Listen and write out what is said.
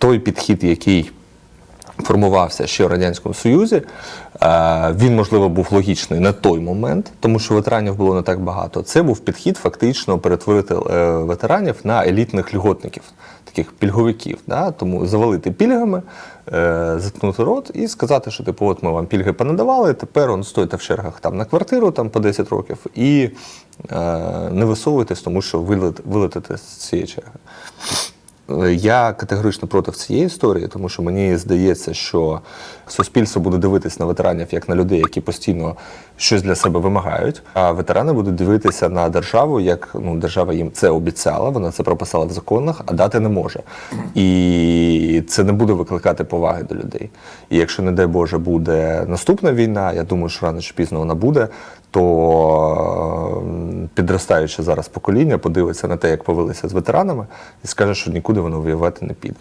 той підхід, який формувався ще в Радянському Союзі, е, він, можливо, був логічний на той момент, тому що ветеранів було не так багато. Це був підхід фактично перетворити е, ветеранів на елітних льготників, таких пільговиків. Да? Тому завалити пільгами, е, заткнути рот і сказати, що типу, от ми вам пільги понадавали, тепер он стоїте в чергах там на квартиру там по 10 років і не висовуйтесь, тому що вилет- вилетите з цієї черги. Е, Я категорично проти цієї історії, тому що мені здається, що суспільство буде дивитись на ветеранів як на людей, які постійно щось для себе вимагають. А ветерани будуть дивитися на державу, як ну держава їм це обіцяла, вона це прописала в законах, а дати не може. І це не буде викликати поваги до людей. І якщо, не дай Боже, буде наступна війна, я думаю, що рано чи пізно вона буде, то підростаюче зараз покоління подивиться на те, як повелися з ветеранами, і скаже, що нікуди воно воювати не піде.